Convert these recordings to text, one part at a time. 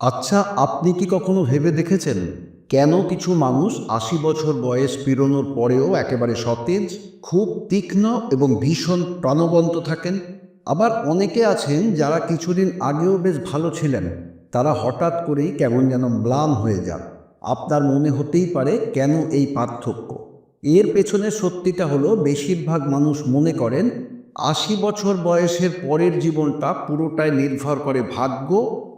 আচ্ছা আপনি কি কখনো ভেবে দেখেছেন কেন কিছু মানুষ আশি বছর বয়স পেরোনোর পরেও একেবারে সতেজ, খুব তীক্ষ্ণ এবং ভীষণ প্রাণবন্ত থাকেন? আবার অনেকে আছেন যারা কিছুদিন আগেও বেশ ভালো ছিলেন, তারা হঠাৎ করেই কেমন যেন ম্লান হয়ে যান। আপনার মনে হতেই পারে কেন এই পার্থক্য? এর পেছনে সত্যিটা হলো, বেশিরভাগ মানুষ মনে করেন, আশি বছর বয়সের পরের জীবনটা পুরোটাই নির্ভর করে ভাগ্য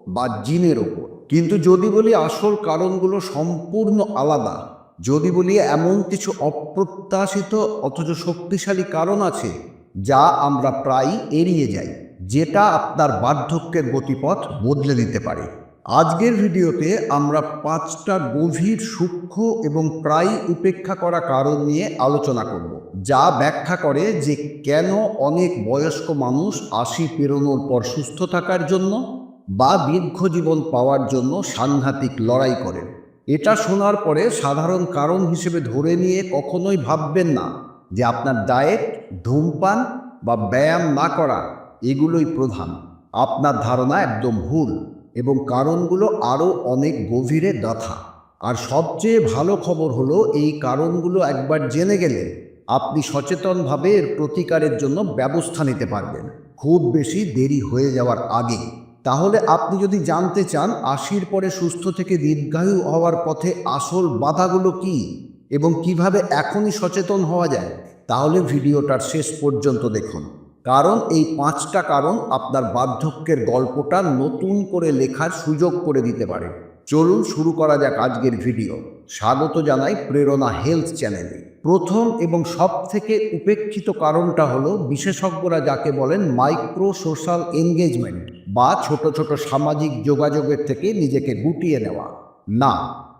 বা জিনের ওপর। কিন্তু যদি বলি আসল কারণগুলো সম্পূর্ণ আলাদা, যদি বলি এমন কিছু অপ্রত্যাশিত অথচ শক্তিশালী কারণ আছে, যা আমরা প্রায় এড়িয়ে যাই, যেটা আপনার বার্ধক্যের গতিপথ বদলে দিতে পারে। আজকের ভিডিওতে আমরা পাঁচটা গভীর, সূক্ষ্ম এবং প্রায় উপেক্ষা করা কারণ নিয়ে আলোচনা করব, যা ব্যাখ্যা করে যে কেন অনেক বয়স্ক মানুষ আশি পেরোনোর পর সুস্থ থাকার জন্য বা দীর্ঘ জীবন পাওয়ার জন্য সাংঘাতিক লড়াই করেন। এটা শোনার পরে সাধারণ কারণ হিসেবে ধরে নিয়ে কখনোই ভাববেন না যে আপনার ডায়েট, ধূমপান বা ব্যায়াম না করা এগুলোই প্রধান। আপনার ধারণা একদম ভুল এবং কারণগুলো আরও অনেক গভীরে গাথা আর সবচেয়ে ভালো খবর হলো এই কারণগুলো একবার জেনে গেলে আপনি সচেতনভাবে এর প্রতিকারের জন্য ব্যবস্থা নিতে পারবেন। খুব বেশি দেরি হয়ে যাওয়ার আগে। তাহলে আপনি যদি জানতে চান, আশির পরে সুস্থ থেকে দীর্ঘায়ু হওয়ার পথে আসল বাধাগুলো কি এবং কীভাবে এখনই সচেতন হওয়া যায়, তাহলে ভিডিওটার শেষ পর্যন্ত দেখুন। কারণ এই পাঁচটা কারণ আপনার বার্ধক্যের গল্পটা নতুন করে লেখার সুযোগ করে দিতে পারে। চলুন শুরু করা যাক আজকের ভিডিও। স্বাগত জানাই প্রেরণা হেলথ চ্যানেলে। প্রথম এবং সব থেকে উপেক্ষিত কারণটা হলো বিশেষজ্ঞরা যাকে বলেন মাইক্রো সোশ্যাল এনগেজমেন্ট বা ছোট ছোট সামাজিক যোগাযোগের থেকে নিজেকে গুটিয়ে নেওয়া। না,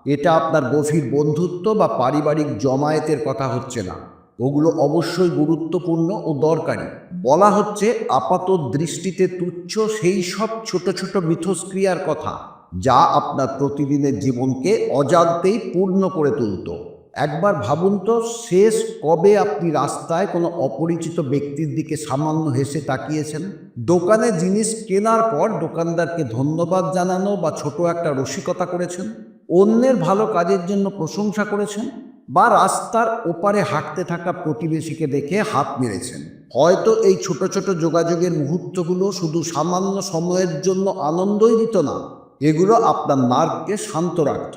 এটা আপনার গভীর বন্ধুত্ব বা পারিবারিক জমায়েতের কথা হচ্ছে না। ওগুলো অবশ্যই গুরুত্বপূর্ণ ও দরকারি। বলা হচ্ছে আপাত দৃষ্টিতে তুচ্ছ সেই সব ছোট ছোট মিথস্ক্রিয়ার কথা। যা আপনার প্রতিদিনের জীবনকে অজান্তেই পূর্ণ করে তুলত। একবার ভাবুন তো, শেষ কবে আপনি রাস্তায় কোনো অপরিচিত ব্যক্তির দিকে সামান্য হেসে তাকিয়েছেন? দোকানে জিনিস কেনার পর দোকানদারকে ধন্যবাদ জানানো বা ছোট একটা রসিকতা করেছেন? অন্যের ভালো কাজের জন্য প্রশংসা করেছেন? বা রাস্তার ওপারে হাঁটতে থাকা প্রতিবেশীকে দেখে হাত মেরেছেন? হয়তো এই ছোট ছোট যোগাযোগের মুহূর্তগুলো শুধু সামান্য সময়ের জন্য আনন্দই দিত না। এগুলো আপনার নার্ভকে শান্ত রাখত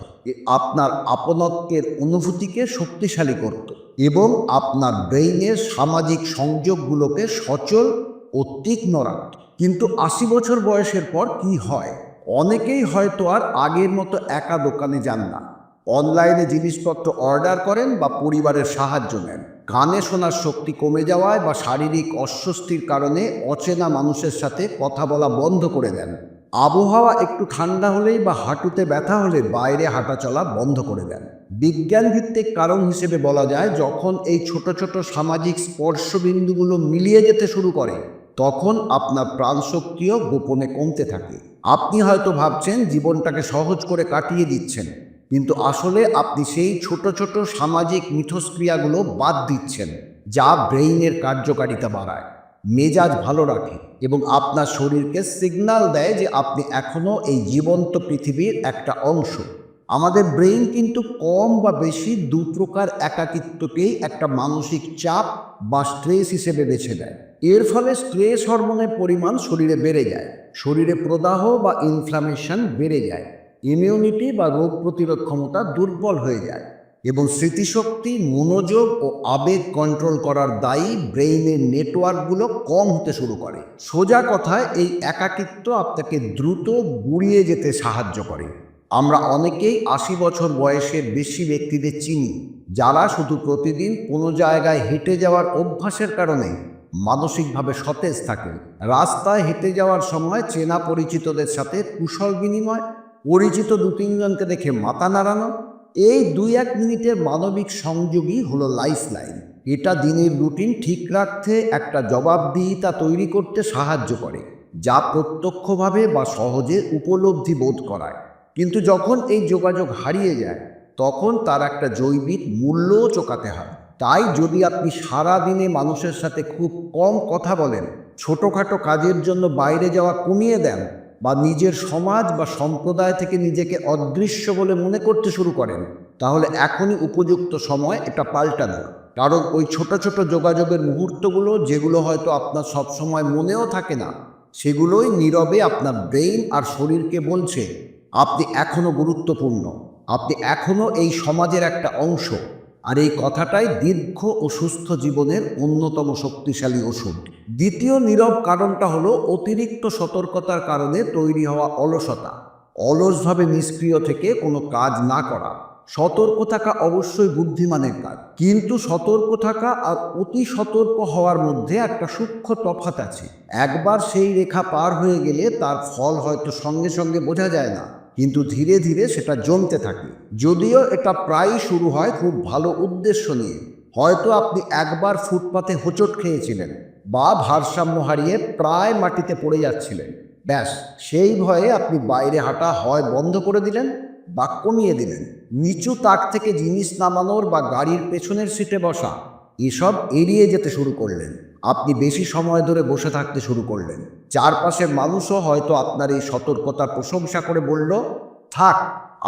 আপনার আপনত্বের অনুভূতিকে শক্তিশালী করত এবং আপনার ব্রেইনের সামাজিক সংযোগগুলোকে সচল ও তীক্ষ্ণ রাখত। কিন্তু আশি বছর বয়সের পর কি হয়? অনেকেই হয়তো আর আগের মতো একা দোকানে যান না। অনলাইনে জিনিসপত্র অর্ডার করেন বা পরিবারের সাহায্য নেন। গানে শোনার শক্তি কমে যাওয়ায় বা শারীরিক অস্বস্তির কারণে অচেনা মানুষের সাথে কথা বলা বন্ধ করে দেন। আবহাওয়া একটু ঠান্ডা হলেই বা হাঁটুতে ব্যথা হলে বাইরে হাঁটা চলা বন্ধ করে দেন। বিজ্ঞান ভিত্তিক কারণ হিসেবে বলা যায়, যখন এই ছোট ছোট সামাজিক স্পর্শবিন্দুগুলো মিলিয়ে যেতে শুরু করে, তখন আপনার প্রাণশক্তিও গোপনে কমতে থাকে। আপনি হয়তো ভাবছেন, জীবনটাকে সহজ করে কাটিয়ে দিচ্ছেন, কিন্তু আসলে আপনি সেই ছোট ছোট সামাজিক মিথস্ক্রিয়াগুলো বাদ দিচ্ছেন, যা ব্রেইনের কার্যকারিতা বাড়ায়। মেজাজ ভালো রাখে এবং আপনার শরীরকে সিগন্যাল দেয় যে আপনি এখনও এই জীবন্ত পৃথিবীর একটা অংশ। আমাদের ব্রেইন কিন্তু কম বা বেশি দু প্রকার একাকিত্বকেই একটা মানসিক চাপ বা স্ট্রেস হিসেবে বেছে নেয়। এর ফলে স্ট্রেস হরমোনের পরিমাণ শরীরে বেড়ে যায়, শরীরে প্রদাহ বা ইনফ্লামেশন বেড়ে যায় ইমিউনিটি বা রোগ প্রতিরোধ ক্ষমতা দুর্বল হয়ে যায়। এবং স্মৃতিশক্তি, মনোযোগ ও আবেগ কন্ট্রোল করার দায়ী ব্রেইনের নেটওয়ার্কগুলো কম হতে শুরু করে। সোজা কথায়, এই একাকিত্ব আপনাকে দ্রুত গুড়িয়ে যেতে সাহায্য করে। আমরা অনেকেই আশি বছর বয়সের বেশি ব্যক্তিদের চিনি, যারা শুধু প্রতিদিন কোনো জায়গায় হেঁটে যাওয়ার অভ্যাসের কারণে মানসিকভাবে সতেজ থাকেন। রাস্তায় হেঁটে যাওয়ার সময় চেনা পরিচিতদের সাথে কুশল বিনিময়, পরিচিত দু তিনজনকে দেখে মাথা নাড়ানো এই দুই এক মিনিটের মানবিক সংযোগই হলো লাইফ লাইন এটা দিনের রুটিন ঠিক রাখতে একটা জবাবদিহিতা তৈরি করতে সাহায্য করে, যা প্রত্যক্ষভাবে বা সহজে উপলব্ধি বোধ করায়। কিন্তু যখন এই যোগাযোগ হারিয়ে যায়, তখন তার একটা জৈবিক মূল্যও চোকাতে হয়। তাই যদি আপনি সারা দিনে মানুষের সাথে খুব কম কথা বলেন, ছোটোখাটো কাজের জন্য বাইরে যাওয়া কমিয়ে দেন বা নিজের সমাজ বা সম্প্রদায় থেকে নিজেকে অদৃশ্য বলে মনে করতে শুরু করেন, তাহলে এখনই উপযুক্ত সময় এটা পাল্টানোর কারণ ওই ছোট ছোট যোগাযোগের মুহূর্তগুলো, যেগুলো হয়তো আপনার সবসময় মনেও থাকে না, সেগুলোই নীরবে আপনার ব্রেইন আর শরীরকে বলছে, আপনি এখনও গুরুত্বপূর্ণ। আপনি এখনও এই সমাজের একটা অংশ। আর এই কথাটাই দীর্ঘ ও সুস্থ জীবনের অন্যতম শক্তিশালী ওষুধ। দ্বিতীয় নীরব কারণটা হলো অতিরিক্ত সতর্কতার কারণে তৈরি হওয়া অলসতা। অলসভাবে নিষ্ক্রিয় থেকে কোনো কাজ না করা। সতর্ক থাকা অবশ্যই বুদ্ধিমানের কাজ। কিন্তু সতর্ক থাকা আর অতি সতর্ক হওয়ার মধ্যে একটা সূক্ষ্ম তফাৎ আছে। একবার সেই রেখা পার হয়ে গেলে তার ফল হয়তো সঙ্গে সঙ্গে বোঝা যায় না। কিন্তু ধীরে ধীরে সেটা জমতে থাকে। যদিও এটা প্রায়ই শুরু হয় খুব ভালো উদ্দেশ্য নিয়ে। হয়তো আপনি একবার ফুটপাতে হোঁচট খেয়েছিলেন বা ভারসাম্য হারিয়ে প্রায় মাটিতে পড়ে যাচ্ছিলেন। ব্যাস, সেই ভয়ে আপনি বাইরে হাঁটা হয় বন্ধ করে দিলেন বা কমিয়ে দিলেন। নিচু তাক থেকে জিনিস নামানোর বা গাড়ির পেছনের সিটে বসা, এসব এড়িয়ে যেতে শুরু করলেন। আপনি বেশি সময় ধরে বসে থাকতে শুরু করলেন। চারপাশের মানুষও হয়তো আপনার এই সতর্কতার প্রশংসা করে বলল, থাক,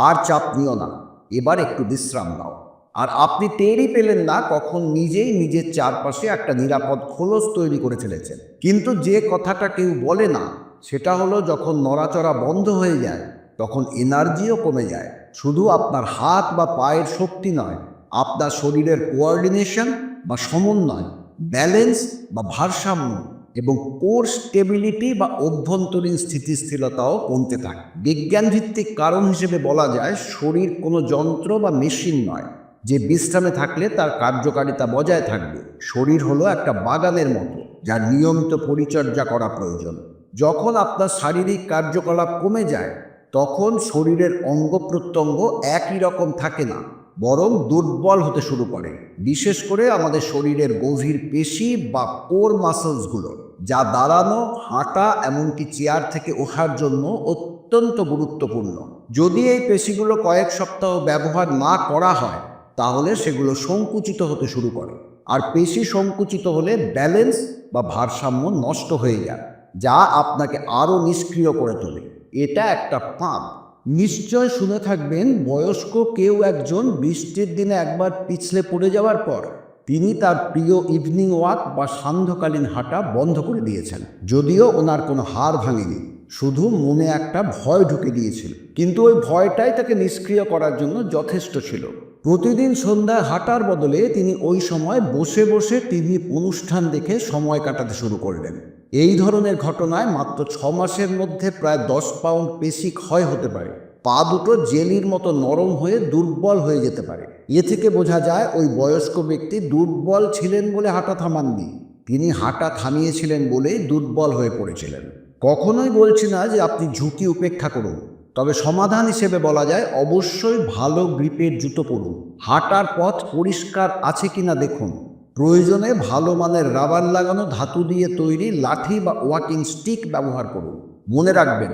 আর চাপ নিও না, এবার একটু বিশ্রাম নাও। আর আপনি টেরই পেলেন না কখন নিজেই নিজের চারপাশে একটা নিরাপদ খোলস তৈরি করে ফেলেছেন। কিন্তু যে কথাটা কেউ বলে না, সেটা হলো যখন নড়াচড়া বন্ধ হয়ে যায়, তখন এনার্জিও কমে যায়। শুধু আপনার হাত বা পায়ের শক্তি নয়, আপনার শরীরের কোঅর্ডিনেশন বা সমন্বয় ব্যালেন্স বা ভারসাম্য এবং কোর স্টেবিলিটি বা অভ্যন্তরীণ স্থিতিশীলতাও কমতে থাকে। বিজ্ঞান ভিত্তিক কারণ হিসেবে বলা যায়, শরীর কোনো যন্ত্র বা মেশিন নয়। যে বিশ্রামে থাকলে তার কার্যকারিতা বজায় থাকবে। শরীর হলো একটা বাগানের মতো, যার নিয়মিত পরিচর্যা করা প্রয়োজন। যখন আপনার শারীরিক কার্যকলাপ কমে যায়, তখন শরীরের অঙ্গ প্রত্যঙ্গ একই রকম থাকে না। বরং দুর্বল হতে শুরু করে, বিশেষ করে আমাদের শরীরের গভীর পেশি বা কোর মাসলসগুলো, যা দাঁড়ানো, হাঁটা, এমনকি চেয়ার থেকে ওঠার জন্য অত্যন্ত গুরুত্বপূর্ণ। যদি এই পেশিগুলো কয়েক সপ্তাহ ব্যবহার না করা হয়, তাহলে সেগুলো সংকুচিত হতে শুরু করে। আর পেশি সংকুচিত হলে ব্যালেন্স বা ভারসাম্য নষ্ট হয়ে যায়, যা আপনাকে আরও নিষ্ক্রিয় করে তোলে। এটা একটা পাপ। নিশ্চয় শুনে থাকবেন, বয়স্ক কেউ একজন বৃষ্টির দিনে একবার পিছলে পড়ে যাওয়ার পর তিনি তার প্রিয় ইভিনিং ওয়াক বা সান্ধ্যকালীন হাঁটা বন্ধ করে দিয়েছেন। যদিও ওনার কোনো হাড় ভাঙেনি, শুধু মনে একটা ভয় ঢুকে দিয়েছিল। কিন্তু ওই ভয়টাই তাকে নিষ্ক্রিয় করার জন্য যথেষ্ট ছিল। প্রতিদিন সন্ধ্যায় হাঁটার বদলে তিনি ওই সময় বসে বসে টিভি অনুষ্ঠান দেখে সময় কাটাতে শুরু করলেন। এই ধরনের ঘটনায় মাত্র ছ মাসের মধ্যে প্রায় দশ পাউন্ড পেশি ক্ষয় হতে পারে। পা দুটো জেলির মতো নরম হয়ে দুর্বল হয়ে যেতে পারে। এ থেকে বোঝা যায় ওই বয়স্ক ব্যক্তি দুর্বল ছিলেন বলে হাঁটা থামাননি। তিনি হাঁটা থামিয়েছিলেন বলেই দুর্বল হয়ে পড়েছিলেন। কখনোই বলছি না যে আপনি ঝুঁকি উপেক্ষা করুন। তবে সমাধান হিসেবে বলা যায়, অবশ্যই ভালো গ্রিপের জুতো পরুন। হাঁটার পথ পরিষ্কার আছে কিনা দেখুন। প্রয়োজনে ভালো মানের রাবার লাগানো ধাতু দিয়ে তৈরি লাঠি বা ওয়াকিং স্টিক ব্যবহার করুন। মনে রাখবেন,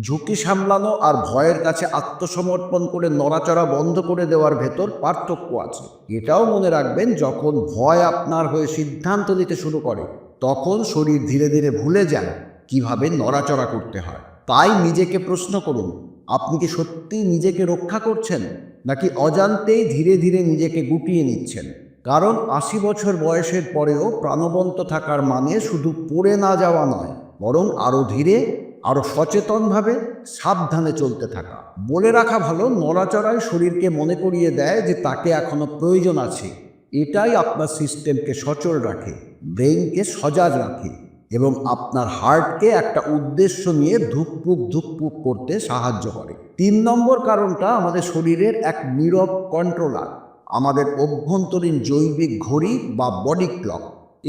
ঝুঁকি সামলানো আর ভয়ের কাছে আত্মসমর্পণ করে নড়াচড়া বন্ধ করে দেওয়ার ভেতর পার্থক্য আছে। এটাও মনে রাখবেন, যখন ভয় আপনার হয়ে সিদ্ধান্ত নিতে শুরু করে, তখন শরীর ধীরে ধীরে ভুলে যায়, কীভাবে নড়াচড়া করতে হয়। তাই নিজেকে প্রশ্ন করুন, আপনি কি সত্যি নিজেকে রক্ষা করছেন, নাকি অজান্তেই ধীরে ধীরে নিজেকে গুটিয়ে নিচ্ছেন? কারণ আশি বছর বয়সের পরেও প্রাণবন্ত থাকার মানে শুধু পড়ে না যাওয়া নয়, বরং আরও ধীরে আরও সচেতনভাবে সাবধানে চলতে থাকা। বলে রাখা ভালো, নড়াচড়ায় শরীরকে মনে করিয়ে দেয় যে তাকে এখনও প্রয়োজন আছে। এটাই আপনার সিস্টেমকে সচল রাখে ব্রেইনকে সজাগ রাখে। এবং আপনার হার্টকে একটা উদ্দেশ্য নিয়ে ধুকপুক ধুকপুক করতে সাহায্য করে। তিন নম্বর কারণটা আমাদের শরীরের এক নীরব কন্ট্রোলার, আমাদের অভ্যন্তরীণ জৈবিক ঘড়ি বা বডি ক্লক।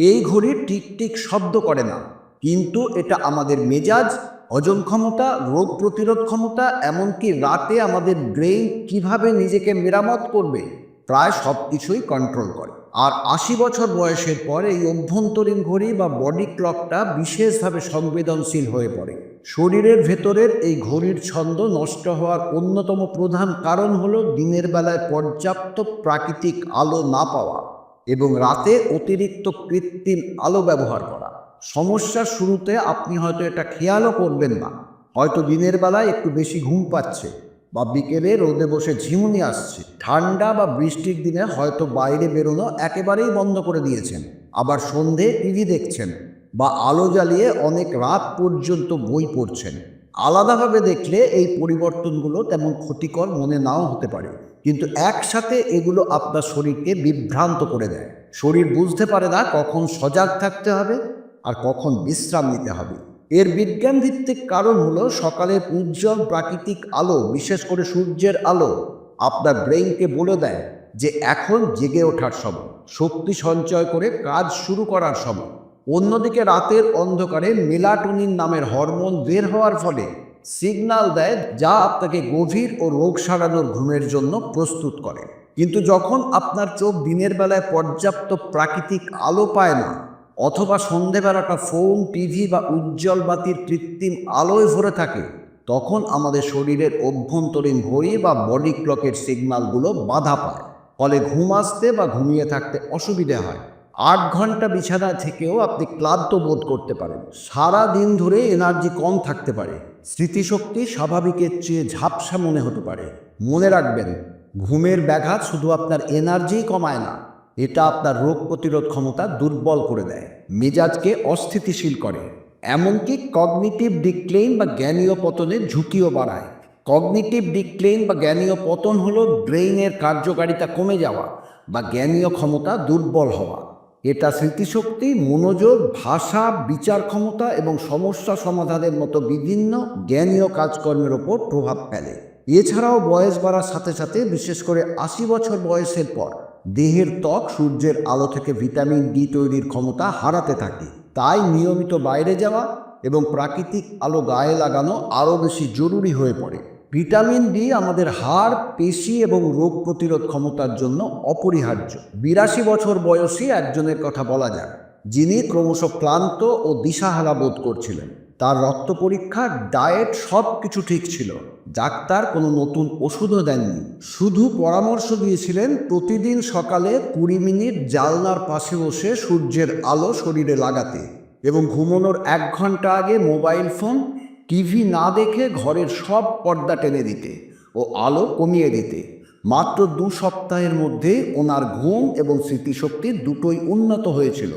এই ঘড়ি টিক টিক শব্দ করে না, কিন্তু এটা আমাদের মেজাজ, হজম ক্ষমতা, রোগ প্রতিরোধ ক্ষমতা, এমনকি রাতে আমাদের ব্রেইন কীভাবে নিজেকে মেরামত করবে, প্রায় সব কিছুই কন্ট্রোল করে। আর আশি বছর বয়সের পর এই অভ্যন্তরীণ ঘড়ি বা বডি ক্লকটা বিশেষভাবে সংবেদনশীল হয়ে পড়ে। শরীরের ভেতরের এই ঘড়ির ছন্দ নষ্ট হওয়ার অন্যতম প্রধান কারণ হলো দিনের বেলায় পর্যাপ্ত প্রাকৃতিক আলো না পাওয়া এবং রাতে অতিরিক্ত কৃত্রিম আলো ব্যবহার করা। সমস্যার শুরুতে আপনি হয়তো এটা খেয়ালও করবেন না। হয়তো দিনের বেলায় একটু বেশি ঘুম পাচ্ছে। বা বিকেলে রোদে বসে ঝিমুনি আসছে। ঠান্ডা বা বৃষ্টির দিনে হয়তো বাইরে বেরোনো একেবারেই বন্ধ করে দিয়েছেন। আবার সন্ধে টিভি দেখছেন বা আলো জ্বালিয়ে অনেক রাত পর্যন্ত বই পড়ছেন। আলাদাভাবে দেখলে এই পরিবর্তনগুলো তেমন ক্ষতিকর মনে নাও হতে পারে। কিন্তু একসাথে এগুলো আপনার শরীরকে বিভ্রান্ত করে দেয়। শরীর বুঝতে পারে না কখন সজাগ থাকতে হবে আর কখন বিশ্রাম নিতে হবে। এর বিজ্ঞান ভিত্তিক কারণ হলো সকালের উজ্জ্বল প্রাকৃতিক আলো, বিশেষ করে সূর্যের আলো। আপনার ব্রেইনকে বলে দেয় যে এখন জেগে ওঠার সময়, শক্তি সঞ্চয় করে কাজ শুরু করার সময়। অন্যদিকে রাতের অন্ধকারে মেলাটোনিন নামের হরমোন বের হওয়ার ফলে সিগন্যাল দেয় যা আপনাকে গভীর ও রোগ সারানোর ঘুমের জন্য প্রস্তুত করে। কিন্তু যখন আপনার চোখ দিনের বেলায় পর্যাপ্ত প্রাকৃতিক আলো পায় না অথবা সন্ধেবেলাটা ফোন, টিভি বা উজ্জ্বল বাতির কৃত্রিম আলোয় ভরে থাকে, তখন আমাদের শরীরের অভ্যন্তরীণ ঘড়ি বা বডি ক্লকের সিগন্যালগুলো বাধা পায়। ফলে ঘুম আসতে বা ঘুমিয়ে থাকতে অসুবিধে হয়। আট ঘণ্টা বিছানা থেকেও আপনি ক্লান্ত বোধ করতে পারেন। সারা দিন ধরে এনার্জি কম থাকতে পারে। স্মৃতিশক্তি স্বাভাবিকের চেয়ে ঝাপসা মনে হতে পারে। মনে রাখবেন, ঘুমের ব্যাঘাত শুধু আপনার এনার্জি কমায় না এটা আপনার রোগ প্রতিরোধ ক্ষমতা দুর্বল করে দেয়। মেজাজকে অস্থিতিশীল করে, এমনকি কগনিটিভ ডিক্লেইন বা জ্ঞানীয় পতনের ঝুঁকিও বাড়ায়। কগনিটিভ ডিক্লেইন বা জ্ঞানীয় পতন হলো ব্রেইনের কার্যকারিতা কমে যাওয়া বা জ্ঞানীয় ক্ষমতা দুর্বল হওয়া। এটা স্মৃতিশক্তি, মনোযোগ, ভাষা, বিচার ক্ষমতা এবং সমস্যা সমাধানের মতো বিভিন্ন জ্ঞানীয় কাজকর্মের ওপর প্রভাব ফেলে। এছাড়াও বয়স বাড়ার সাথে সাথে, বিশেষ করে আশি বছর বয়সের পর দেহের ত্বক সূর্যের আলো থেকে ভিটামিন ডি তৈরির ক্ষমতা হারাতে থাকে। তাই নিয়মিত বাইরে যাওয়া এবং প্রাকৃতিক আলো গায়ে লাগানো আরও বেশি জরুরি হয়ে পড়ে। ভিটামিন ডি আমাদের হাড়, পেশি এবং রোগ প্রতিরোধ ক্ষমতার জন্য অপরিহার্য। বিরাশি বছর বয়সী একজনের কথা বলা যায় যিনি ক্রমশ ক্লান্ত ও দিশাহারা বোধ করছিলেন। তার রক্ত পরীক্ষা, ডায়েট সব কিছু ঠিক ছিল। ডাক্তার কোনো নতুন ওষুধও দেননি। শুধু পরামর্শ দিয়েছিলেন, প্রতিদিন সকালে কুড়ি মিনিট জালনার পাশে বসে সূর্যের আলো শরীরে লাগাতে এবং ঘুমানোর এক ঘণ্টা আগে মোবাইল ফোন, টিভি না দেখে ঘরের সব পর্দা টেনে দিতে ও আলো কমিয়ে দিতে। মাত্র দু সপ্তাহের মধ্যে ওনার ঘুম এবং স্মৃতিশক্তি দুটোই উন্নত হয়েছিল।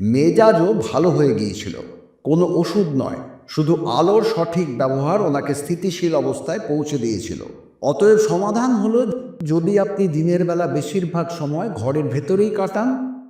মেজাজও ভালো হয়ে গিয়েছিল। কোনো ওষুধ নয়, শুধু আলোর সঠিক ব্যবহার ওনাকে স্থিতিশীল অবস্থায় পৌঁছে দিয়েছিল। অতএব সমাধান হলো যদি আপনি দিনের বেলা বেশিরভাগ সময় ঘরের ভেতরেই কাটান,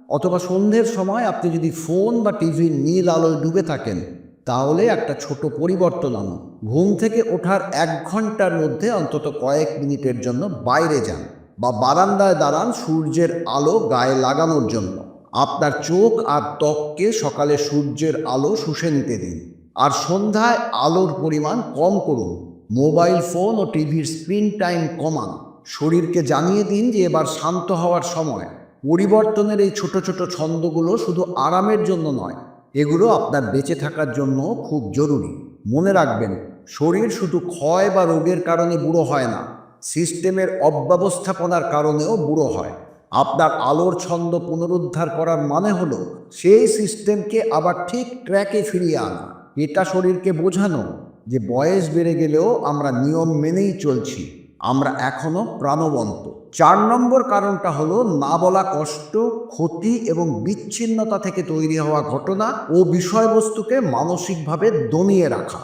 অথবা সন্ধ্যের সময় আপনি যদি ফোন বা টিভির নীল আলোয় ডুবে থাকেন, তাহলে একটা ছোট পরিবর্তন আনুন। ঘুম থেকে ওঠার এক ঘণ্টার মধ্যে অন্তত কয়েক মিনিটের জন্য বাইরে যান বা বারান্দায় দাঁড়ান সূর্যের আলো গায়ে লাগানোর জন্য। আপনার চোখ আর ত্বককে সকালে সূর্যের আলো শুষে নিতে দিন। আর সন্ধ্যায় আলোর পরিমাণ কম করুন। মোবাইল ফোন ও টিভির স্ক্রিন টাইম কমান। শরীরকে জানিয়ে দিন যে এবার শান্ত হওয়ার সময়। পরিবর্তনের এই ছোট ছোট ছন্দগুলো শুধু আরামের জন্য নয়, এগুলো আপনার বেঁচে থাকার জন্য খুব জরুরি। মনে রাখবেন, শরীর শুধু ক্ষয় বা রোগের কারণে বুড়ো হয় না, সিস্টেমের অব্যবস্থাপনার কারণেও বুড়ো হয়। আপনার আলোর ছন্দ পুনরুদ্ধার করার মানে হলো, সেই সিস্টেমকে আবার ঠিক ট্র্যাকে ফিরিয়ে আনা। এটা শরীরকে বোঝানো যে বয়স বেড়ে গেলেও আমরা নিয়ম মেনেই চলছি, আমরা এখনও প্রাণবন্ত। চার নম্বর কারণটা হলো, না বলা কষ্ট, ক্ষতি এবং বিচ্ছিন্নতা থেকে তৈরি হওয়া ঘটনা ও বিষয়বস্তুকে মানসিকভাবে দমিয়ে রাখা।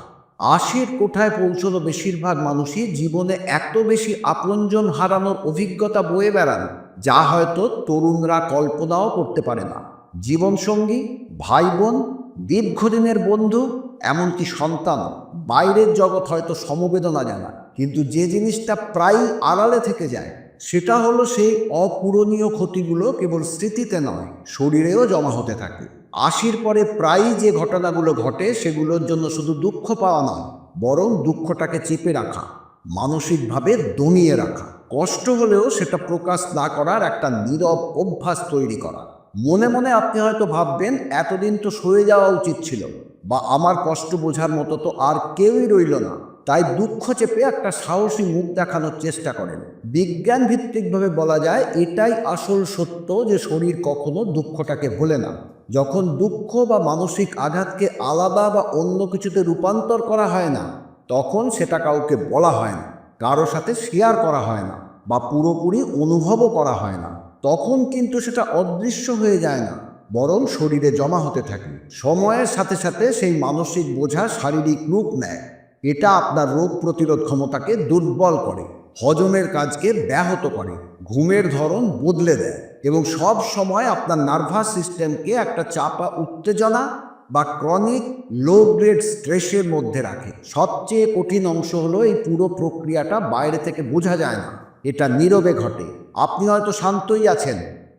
আশির কোঠায় পৌঁছলো বেশিরভাগ মানুষই, জীবনে এত বেশি আপনজন হারানোর অভিজ্ঞতা বয়ে বেড়ান। যা হয়তো তরুণরা কল্পনাও করতে পারে না। জীবনসঙ্গী ভাই বোন দীর্ঘদিনের বন্ধু, এমনকি সন্তান, বাইরের জগৎ হয়তো সমবেদনা জানা কিন্তু যে জিনিসটা প্রায় আড়ালে থেকে যায়, সেটা হলো সেই অপূরণীয় ক্ষতিগুলো কেবল স্মৃতিতে নয়, শরীরেও জমা হতে থাকে। আশির পরে প্রায়ই যে ঘটনাগুলো ঘটে, সেগুলোর জন্য শুধু দুঃখ পাওয়া নয়, বরং দুঃখটাকে চেপে রাখা। মানসিকভাবে দমিয়ে রাখা। কষ্ট হলেও সেটা প্রকাশ না করার একটা নীরব অভ্যাস তৈরি করা। মনে মনে আপনি হয়তো ভাববেন, এতদিন তো সয়ে যাওয়া উচিত ছিল বা আমার কষ্ট বোঝার মতো তো আর কেউই রইল না। তাই দুঃখ চেপে একটা সাহসী মুখ দেখানোর চেষ্টা করেন। বিজ্ঞান ভিত্তিকভাবে বলা যায়, এটাই আসল সত্য যে শরীর কখনো দুঃখটাকে ভোলে না। যখন দুঃখ বা মানসিক আঘাতকে আলাদা বা অন্য কিছুতে রূপান্তর করা হয় না তখন সেটা কাউকে বলা হয় না, কারও সাথে শেয়ার করা হয় না বা পুরোপুরি অনুভবও করা হয় না। তখন কিন্তু সেটা অদৃশ্য হয়ে যায় না, বরং শরীরে জমা হতে থাকে। সময়ের সাথে সাথে সেই মানসিক বোঝা শারীরিক রূপ নেয়। এটা আপনার রোগ প্রতিরোধ ক্ষমতাকে দুর্বল করে, হজমের কাজকে ব্যাহত করে, ঘুমের ধরন বদলে দেয় এবং সব সময় আপনার নার্ভাস সিস্টেমকে একটা চাপা উত্তেজনা বা ক্রনিক লো গ্রেড স্ট্রেসের মধ্যে রাখে। সবচেয়ে কঠিন অংশ হলো এই পুরো প্রক্রিয়াটা বাইরে থেকে বোঝা যায় না। এটা নীরবে ঘটে। আপনি হয়তো শান্তই আছেন।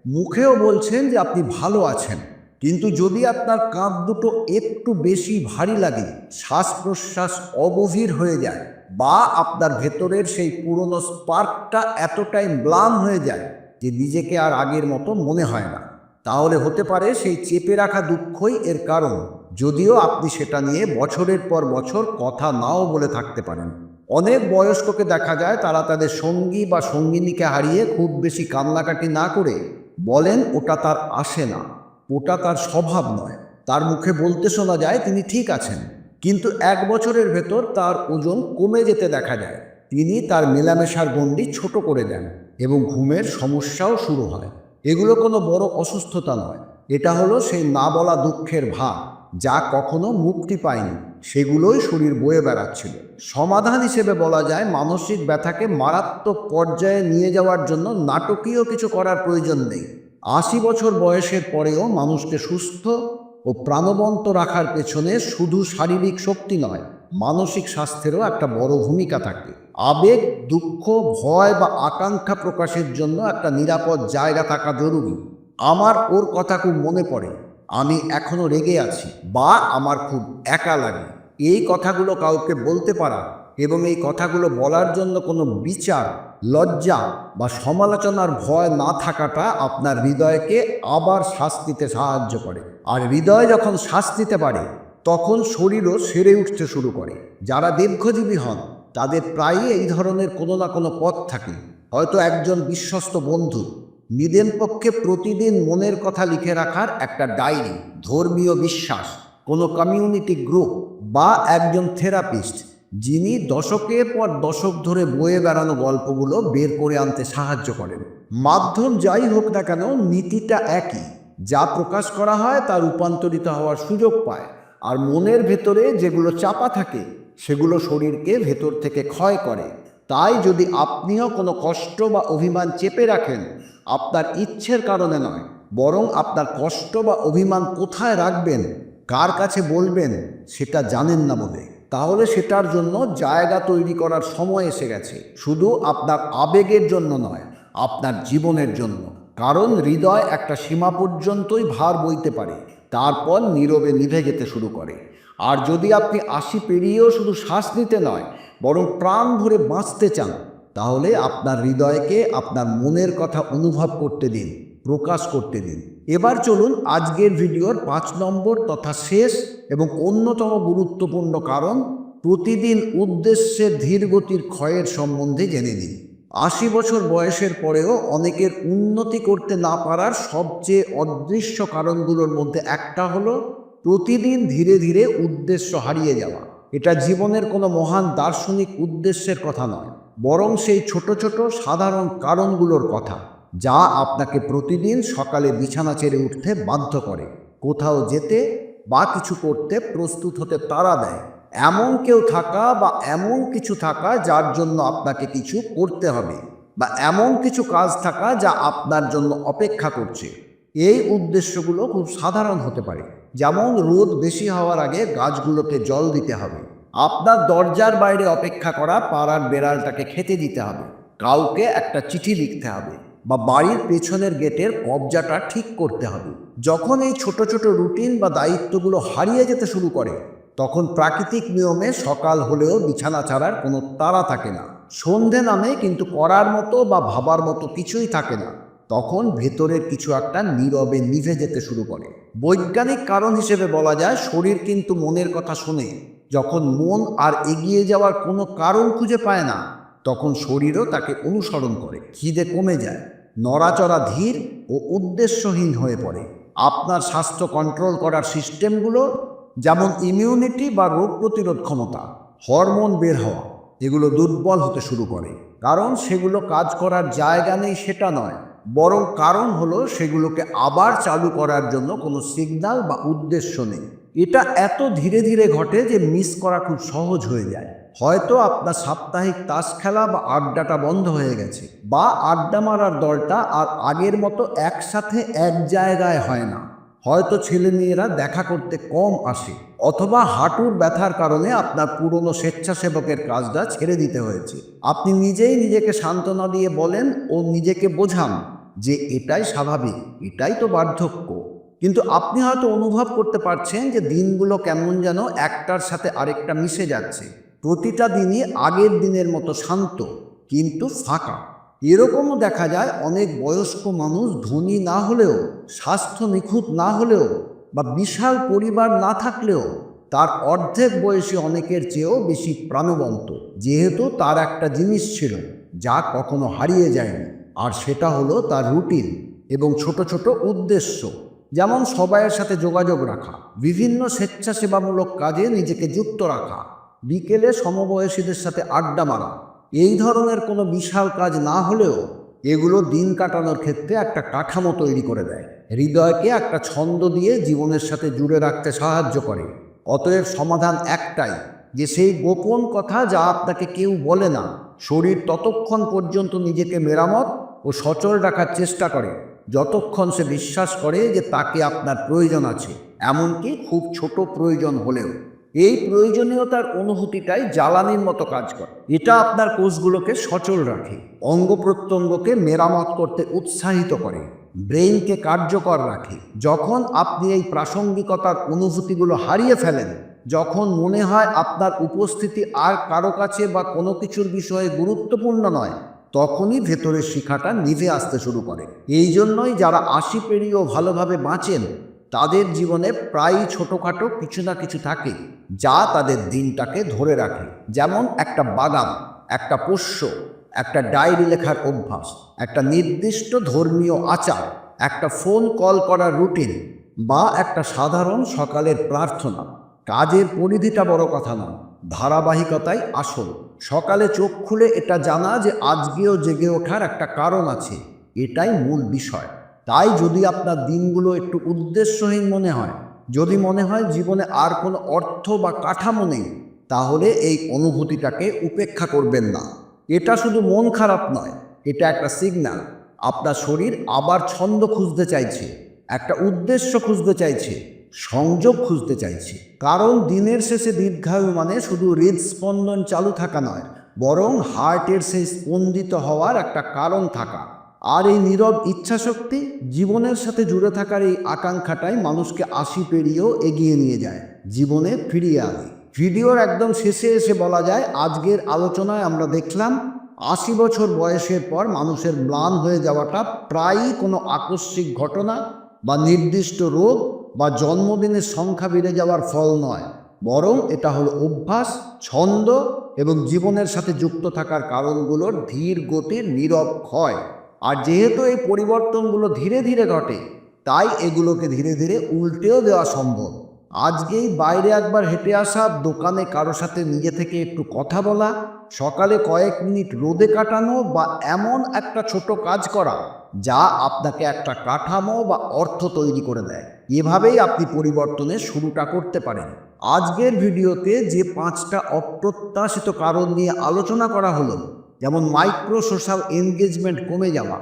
মুখেও বলছেন যে আপনি ভালো আছেন। কিন্তু যদি আপনার কাঁধ দুটো একটু বেশি ভারী লাগে শ্বাস প্রশ্বাস অগভীর হয়ে যায় বা আপনার ভেতরের সেই পুরনো স্পার্কটা এতটাই ম্লান হয়ে যায় যে নিজেকে আর আগের মতো মনে হয় না। তাহলে হতে পারে সেই চেপে রাখা দুঃখই এর কারণ, যদিও আপনি সেটা নিয়ে বছরের পর বছর কথা নাও বলে থাকতে পারেন। অনেক বয়স্ককে দেখা যায় তারা তাদের সঙ্গী বা সঙ্গিনীকে হারিয়ে খুব বেশি কান্নাকাটি না করে বলেন ওটা তার আসে না, ওটা তার স্বভাব নয়। তার মুখে বলতে শোনা যায় তিনি ঠিক আছেন, কিন্তু এক বছরের ভেতর তার ওজন কমে যেতে দেখা যায়। তিনি তার মেলামেশার গণ্ডি ছোট করে দেন এবং ঘুমের সমস্যাও শুরু হয়। এগুলো কোনো বড় অসুস্থতা নয়। এটা হলো সেই না বলা দুঃখের ভাব যা কখনো মুক্তি পায়নি। সেগুলোই শরীর বয়ে বেড়াচ্ছিল। সমাধান হিসেবে বলা যায়, মানসিক ব্যথাকে মারাত্মক পর্যায়ে নিয়ে যাওয়ার জন্য নাটকীয় কিছু করার প্রয়োজন নেই। আশি বছর বয়সের পরেও মানুষকে সুস্থ ও প্রাণবন্ত রাখার পেছনে শুধু শারীরিক শক্তি নয় মানসিক স্বাস্থ্যেরও একটা বড় ভূমিকা থাকে। আবেগ, দুঃখ, ভয় বা আকাঙ্ক্ষা প্রকাশের জন্য একটা নিরাপদ জায়গা থাকা জরুরি। আমার ওর কথা খুব মনে পড়ে। আমি এখনও রেগে আছি বা আমার খুব একা লাগে। এই কথাগুলো কাউকে বলতে পারা এবং এই কথাগুলো বলার জন্য কোনো বিচার, লজ্জা বা সমালোচনার ভয় না থাকাটা আপনার হৃদয়কে আবার শাস্তিতে সাহায্য করে। আর হৃদয় যখন শ্বাস নিতে পারে তখন শরীরও সেরে উঠতে শুরু করে। যারা দীর্ঘজীবী হন, তাদের প্রায়ই এই ধরনের কোনো না কোনো পথ থাকে। হয়তো একজন বিশ্বস্ত বন্ধু। নিদেন পক্ষে প্রতিদিন মনের কথা লিখে রাখার একটা ডায়েরি, ধর্মীয় বিশ্বাস, কোনো কমিউনিটি গ্রুপ বা একজন থেরাপিস্ট, যিনি দশকের পর দশক ধরে বয়ে বেড়ানো গল্পগুলো বের করে আনতে সাহায্য করেন। মাধ্যম যাই হোক না কেন, নীতিটা একই। যা প্রকাশ করা হয় তা রূপান্তরিত হওয়ার সুযোগ পায়। আর মনের ভেতরে যেগুলো চাপা থাকে, সেগুলো শরীরকে ভেতর থেকে ক্ষয় করে। তাই যদি আপনিও কোনো কষ্ট বা অভিমান চেপে রাখেন, আপনার ইচ্ছের কারণে নয়, বরং আপনার কষ্ট বা অভিমান কোথায় রাখবেন, কার কাছে বলবেন, সেটা জানেন না বলে। তাহলে সেটার জন্য জায়গা তৈরি করার সময় এসে গেছে। শুধু আপনার আবেগের জন্য নয়, আপনার জীবনের জন্য। কারণ হৃদয় একটা সীমা পর্যন্তই ভার বইতে পারে। তারপর নীরবে নিভে যেতে শুরু করে। আর যদি আপনি আশি পেরিয়েও শুধু শ্বাস নিতে নয়, বরং প্রাণ ভরে বাঁচতে চান, তাহলে আপনার হৃদয়কে আপনার মনের কথা অনুভব করতে দিন, প্রকাশ করতে দিন। এবার চলুন আজকের ভিডিওর পাঁচ নম্বর তথা শেষ এবং অন্যতম গুরুত্বপূর্ণ কারণ, প্রতিদিন উদ্দেশ্যে ধীরগতির ক্ষয়ের সম্বন্ধে জেনে নিন। আশি বছর বয়সের পরেও অনেকের উন্নতি করতে না পারার সবচেয়ে অদৃশ্য কারণগুলোর মধ্যে একটা হলো প্রতিদিন ধীরে ধীরে উদ্দেশ্য হারিয়ে যাওয়া। এটা জীবনের কোনো মহান দার্শনিক উদ্দেশ্যের কথা নয়, বরং সেই ছোট ছোট সাধারণ কারণগুলোর কথা, যা আপনাকে প্রতিদিন সকালে বিছানা ছেড়ে উঠতে বাধ্য করে। কোথাও যেতে বা কিছু করতে প্রস্তুত হতে তারা দেয়। এমন কেউ থাকা বা এমন কিছু থাকা যার জন্য আপনাকে কিছু করতে হবে বা এমন কিছু কাজ থাকা যা আপনার জন্য অপেক্ষা করছে। এই উদ্দেশ্যগুলো খুব সাধারণ হতে পারে। যেমন রোদ বেশি হওয়ার আগে গাছগুলোকে জল দিতে হবে। আপনার দরজার বাইরে অপেক্ষা করা পাড়ার বেড়ালটাকে খেতে দিতে হবে। কাউকে একটা চিঠি লিখতে হবে বা বাড়ির পেছনের গেটের কবজাটা ঠিক করতে হবে। যখন এই ছোট ছোট রুটিন বা দায়িত্বগুলো হারিয়ে যেতে শুরু করে তখন প্রাকৃতিক নিয়মে সকাল হলেও বিছানা ছাড়ার কোনো তাড়া থাকে না। সন্ধে নামে কিন্তু করার মতো বা ভাবার মতো কিছুই থাকে না। তখন ভেতরের কিছু একটা নীরবে নিভে যেতে শুরু করে। বৈজ্ঞানিক কারণ হিসেবে বলা যায়, শরীর কিন্তু মনের কথা শোনে। যখন মন আর এগিয়ে যাওয়ার কোনো কারণ খুঁজে পায় না, তখন শরীরও তাকে অনুসরণ করে। খিদে কমে যায়, নড়াচড়া ধীর ও উদ্দেশ্যহীন হয়ে পড়ে। আপনার স্বাস্থ্য কন্ট্রোল করার সিস্টেমগুলো যেমন ইমিউনিটি বা রোগ প্রতিরোধ ক্ষমতা হরমোন বের হওয়া, এগুলো দুর্বল হতে শুরু করে। কারণ সেগুলো কাজ করার জায়গা নেই সেটা নয়। বরং কারণ হলো সেগুলোকে আবার চালু করার জন্য কোনো সিগন্যাল বা উদ্দেশ্য নেই। এটা এত ধীরে ধীরে ঘটে যে মিস করা খুব সহজ হয়ে যায়। হয়তো আপনার সাপ্তাহিক তাস খেলা বা আড্ডাটা বন্ধ হয়ে গেছে বা আড্ডা মারার দলটা আর আগের মতো একসাথে এক জায়গায় হয় না। হয়তো ছেলেমেয়েরা দেখা করতে কম আসে, অথবা হাঁটুর ব্যথার কারণে আপনার পুরনো স্বেচ্ছাসেবকের কাজটা ছেড়ে দিতে হয়েছে। আপনি নিজেই নিজেকে সান্ত্বনা দিয়ে বলেন ও নিজেকে বোঝান যে এটাই স্বাভাবিক, এটাই তো বার্ধক্য। কিন্তু আপনি হয়তো অনুভব করতে পারছেন যে দিনগুলো কেমন যেন একটার সাথে আরেকটা মিশে যাচ্ছে। প্রতিটা দিনই আগের দিনের মতো শান্ত, কিন্তু ফাঁকা। এরকমও দেখা যায় অনেক বয়স্ক মানুষ ধনী না হলেও, স্বাস্থ্য নিখুঁত না হলেও বা বিশাল পরিবার না থাকলেও তার অর্ধেক বয়সী অনেকের চেয়েও বেশি প্রাণবন্ত। যেহেতু তার একটা জিনিস ছিল, যা কখনো হারিয়ে যায়নি। আর সেটা হলো তার রুটিন এবং ছোট ছোট উদ্দেশ্য। যেমন সবাইয়ের সাথে যোগাযোগ রাখা, বিভিন্ন স্বেচ্ছাসেবামূলক কাজে নিজেকে যুক্ত রাখা, বিকেলে সমবয়সীদের সাথে আড্ডা মারা এই ধরনের কোনো বিশাল কাজ না হলেও এগুলো দিন কাটানোর ক্ষেত্রে একটা কাঠামো তৈরি করে দেয়। হৃদয়কে একটা ছন্দ দিয়ে জীবনের সাথে জুড়ে রাখতে সাহায্য করে। অতএব সমাধান একটাই, যে সেই গোপন কথা যা আপনাকে কেউ বলে না, শরীর ততক্ষণ পর্যন্ত নিজেকে মেরামত ও সচল রাখার চেষ্টা করে, যতক্ষণ সে বিশ্বাস করে যে তাকে আপনার প্রয়োজন আছে। এমনকি খুব ছোট প্রয়োজন হলেও। এই প্রয়োজনীয়তার অনুভূতিটাই জ্বালানির মতো কাজ করে। এটা আপনার কোষগুলোকে সচল রাখে। অঙ্গ প্রত্যঙ্গকে মেরামত করতে উৎসাহিত করে ব্রেইনকে কার্যকর রাখে। যখন আপনি এই প্রাসঙ্গিকতার অনুভূতিগুলো হারিয়ে ফেলেন যখন মনে হয় আপনার উপস্থিতি আর কারও কাছে বা কোনো কিছুর বিষয়ে গুরুত্বপূর্ণ নয় তখনই ভেতরের শিখাটা নিভে আসতে শুরু করে। এই জন্যই যারা আশি পেরিয়েও ভালোভাবে বাঁচেন তাদের জীবনে প্রায়ই ছোটোখাটো কিছু না কিছু থাকে। যা তাদের দিনটাকে ধরে রাখে। যেমন একটা বাগান, একটা পোষ্য, একটা ডায়েরি লেখার অভ্যাস, একটা নির্দিষ্ট ধর্মীয় আচার, একটা ফোন কল করার রুটিন বা একটা সাধারণ সকালের প্রার্থনা। কাজের পরিধিটা বড় কথা নয়, ধারাবাহিকতাই আসল। সকালে চোখ খুলে এটা জানা যে আজকেও জেগে ওঠার একটা কারণ আছে, এটাই মূল বিষয়। তাই যদি আপনার দিনগুলো একটু উদ্দেশ্যহীন মনে হয় যদি মনে হয় জীবনে আর কোনো অর্থ বা কাঠামো নেই, তাহলে এই অনুভূতিটাকে উপেক্ষা করবেন না। এটা শুধু মন খারাপ নয়, এটা একটা সিগন্যাল আপনার শরীর আবার ছন্দ খুঁজতে চাইছে, একটা উদ্দেশ্য খুঁজতে চাইছে, সংযোগ খুঁজতে চাইছে। কারণ দিনের শেষে দীর্ঘায়ু মানে শুধু হৃদস্পন্দন চালু থাকা নয়, বরং হার্টের সেই স্পন্দিত হওয়ার একটা কারণ থাকা। আর এই নীরব ইচ্ছাশক্তি জীবনের সাথে জুড়ে থাকার এই আকাঙ্ক্ষাটাই মানুষকে আশি পেরিয়েও এগিয়ে নিয়ে যায়, জীবনে ফিরিয়ে আনে। ভিডিওর একদম শেষে এসে বলা যায়, আজকের আলোচনায় আমরা দেখলাম, আশি বছর বয়সের পর মানুষের ম্লান হয়ে যাওয়াটা প্রায়ই কোনো আকস্মিক ঘটনা বা নির্দিষ্ট রোগ বা জন্মদিনের সংখ্যা বেড়ে যাওয়ার ফল নয়। বরং এটা হলো অভ্যাস, ছন্দ এবং জীবনের সাথে যুক্ত থাকার কারণগুলোর ধীর গতির নীরব ক্ষয়। আর যেহেতু এই পরিবর্তনগুলো ধীরে ধীরে ঘটে, তাই এগুলোকে ধীরে ধীরে উল্টেও দেওয়া সম্ভব। আজকেই বাইরে একবার হেঁটে আসা, দোকানে কারও সাথে নিজে থেকে একটু কথা বলা, সকালে কয়েক মিনিট রোদে কাটানো বা এমন একটা ছোট কাজ করা, যা আপনাকে একটা কাঠামো বা অর্থ তৈরি করে দেয়। এভাবেই আপনি পরিবর্তনের শুরুটা করতে পারেন। আজকের ভিডিওতে যে পাঁচটা অপ্রত্যাশিত কারণ নিয়ে আলোচনা করা হলো যেমন মাইক্রো সোশ্যাল এনগেজমেন্ট কমে যাওয়া,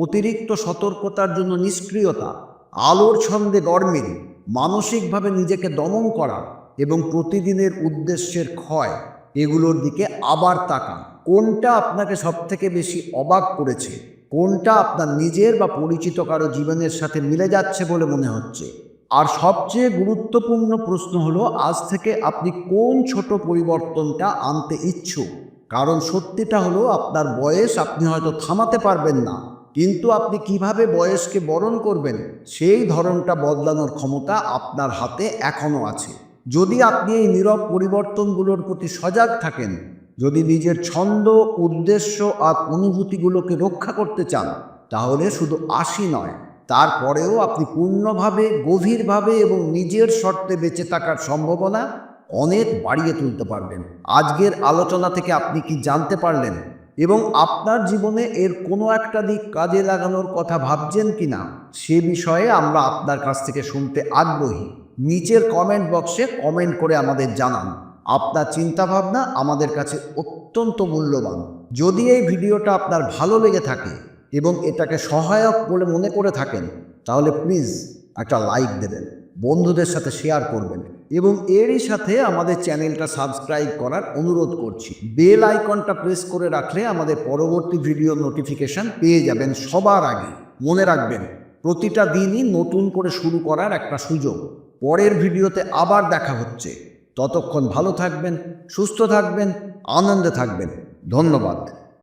অতিরিক্ত সতর্কতার জন্য নিষ্ক্রিয়তা, আলোর ছন্দে গরমিল মানসিকভাবে নিজেকে দমন করা এবং প্রতিদিনের উদ্দেশ্যের ক্ষয়, এগুলোর দিকে আবার তাকান। কোনটা আপনাকে সবথেকে বেশি অবাক করেছে? কোনটা আপনার নিজের বা পরিচিত কারও জীবনের সাথে মিলে যাচ্ছে বলে মনে হচ্ছে? আর সবচেয়ে গুরুত্বপূর্ণ প্রশ্ন হলো, আজ থেকে আপনি কোন ছোট পরিবর্তনটা আনতে ইচ্ছুক? কারণ সত্যিটা হলো আপনার বয়স আপনি হয়তো থামাতে পারবেন না। কিন্তু আপনি কীভাবে বয়সকে বরণ করবেন, সেই ধরনটা বদলানোর ক্ষমতা আপনার হাতে এখনও আছে। যদি আপনি এই নীরব পরিবর্তনগুলোর প্রতি সজাগ থাকেন, যদি নিজের ছন্দ, উদ্দেশ্য আর অনুভূতিগুলোকে রক্ষা করতে চান, তাহলে শুধু আশি নয়, তারপরেও আপনি পূর্ণভাবে, গভীরভাবে এবং নিজের শর্তে বেঁচে থাকার সম্ভাবনা অনেক বাড়িয়ে তুলতে পারবেন। আজকের আলোচনা থেকে আপনি কি জানতে পারলেন? এবং আপনার জীবনে এর কোনো একটা দিক কাজে লাগানোর কথা ভাবছেন কি না সে বিষয়ে আমরা আপনার কাছ থেকে শুনতে আগ্রহী। নিচের কমেন্ট বক্সে কমেন্ট করে আমাদের জানান। আপনার চিন্তাভাবনা আমাদের কাছে অত্যন্ত মূল্যবান। যদি এই ভিডিওটা আপনার ভালো লেগে থাকে এবং এটাকে সহায়ক বলে মনে করে থাকেন, তাহলে প্লিজ একটা লাইক দেবেন। বন্ধুদের সাথে শেয়ার করবেন। এবং এরই সাথে আমাদের চ্যানেলটা সাবস্ক্রাইব করার অনুরোধ করছি। বেল আইকনটা প্রেস করে রাখলে আমাদের পরবর্তী ভিডিও নোটিফিকেশন পেয়ে যাবেন সবার আগে। মনে রাখবেন, প্রতিটা দিনই নতুন করে শুরু করার একটা সুযোগ। পরের ভিডিওতে আবার দেখা হচ্ছে। ততক্ষণ ভালো থাকবেন, সুস্থ থাকবেন, আনন্দে থাকবেন। ধন্যবাদ।